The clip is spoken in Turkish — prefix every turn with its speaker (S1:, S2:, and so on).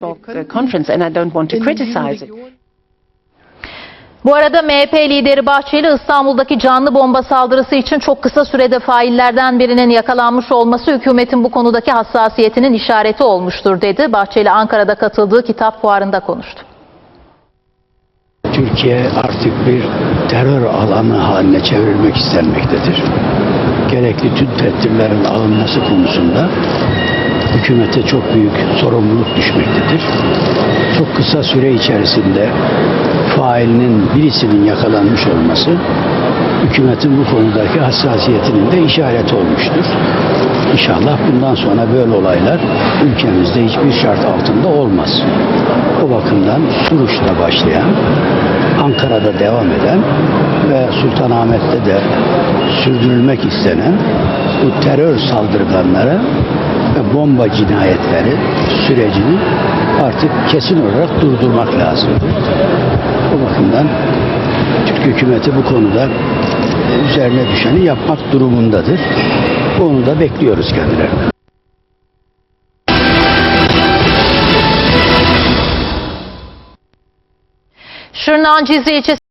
S1: of the conference, and I don't want to criticize it.
S2: Bu arada MHP lideri Bahçeli İstanbul'daki canlı bomba saldırısı için çok kısa sürede faillerden birinin yakalanmış olması hükümetin bu konudaki hassasiyetinin işareti olmuştur dedi. Bahçeli Ankara'da katıldığı kitap fuarında konuştu.
S3: Türkiye artık bir terör alanı haline çevrilmek istenmektedir. Gerekli tüm tedbirlerin alınması konusunda hükümete çok büyük sorumluluk düşmektedir. Çok kısa süre içerisinde failinin birisinin yakalanmış olması hükümetin bu konudaki hassasiyetinin de işareti olmuştur. İnşallah bundan sonra böyle olaylar ülkemizde hiçbir şart altında olmaz. O bakımdan Suruç'ta başlayan, Ankara'da devam eden ve Sultanahmet'te de sürdürülmek istenen bu terör saldırganlara bomba cinayetleri sürecini artık kesin olarak durdurmak lazımdır. O bakımdan Türk hükümeti bu konuda e, üzerine düşeni yapmak durumundadır. Onu da bekliyoruz kendilerine.
S2: Şırnak'ın Cizre ilçesi